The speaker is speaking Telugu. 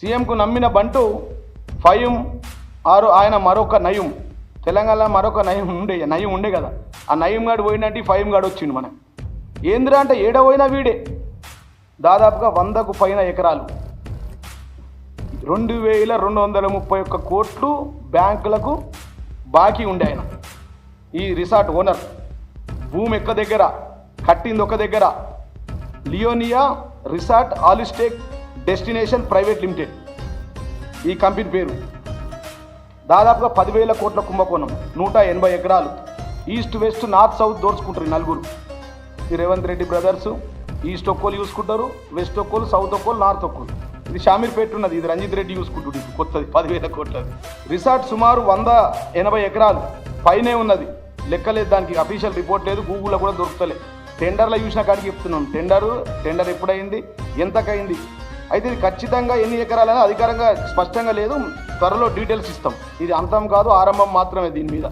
సీఎంకు నమ్మిన బంటు ఫయం ఆరు ఆయన మరొక నయం. తెలంగాణ మరొక నయం ఉండే నయం ఉండే కదా. ఆ నయం గాడు పోయినట్టు ఫయం ఫైవ్ గాడు వచ్చిండు మనకు. ఏందిరా అంటే ఏడవైనా వీడే. దాదాపుగా వందకు పైన ఎకరాలు. రెండు వేల రెండు వందల ముప్పై ఒక్క కోట్లు బ్యాంకులకు బాకీ ఉండే ఆయన. ఈ రిసార్ట్ ఓనర్. భూమి ఎక్క దగ్గర కట్టింది ఒక దగ్గర. లియోనియా రిసార్ట్ ఆలిస్టేక్ డెస్టినేషన్ ప్రైవేట్ లిమిటెడ్. ఈ కంపెనీ పేరు. దాదాపుగా పదివేల కోట్ల కుంభకోణం నూట ఎనభై ఎకరాలు. ఈస్ట్ వెస్ట్ నార్త్ సౌత్ దోర్చుకుంటారు ఈ నలుగురు. ఈ రేవంత్ రెడ్డి బ్రదర్స్ ఈస్ట్ ఒక్కోలు చూసుకుంటారు వెస్ట్ ఒక్కోలు సౌత్ ఒక్కోలు నార్త్ ఒక్కోలు ఇది షామీర్పేట ఉన్నది ఇది రంజిత్ రెడ్డి చూసుకుంటుంది ఇది కొత్తది పదివేల కోట్లది. రిసార్ట్ సుమారు వంద ఎనభై ఎకరాలు పైనే ఉన్నది. లెక్కలేదు దానికి అఫీషియల్ రిపోర్ట్ లేదు గూగుల్లో కూడా దొరుకుతలే. టెండర్లో చూసిన కాడికి చెప్తున్నాం టెండరు టెండర్ ఎప్పుడైంది ఎంతకైంది అయితే ఇది ఖచ్చితంగా ఎన్ని ఎకరాలైనా అధికారంగా స్పష్టంగా లేదు. త్వరలో డీటెయిల్స్ ఇస్తాం. ఇది అంతం కాదు ఆరంభం మాత్రమే దీని మీద.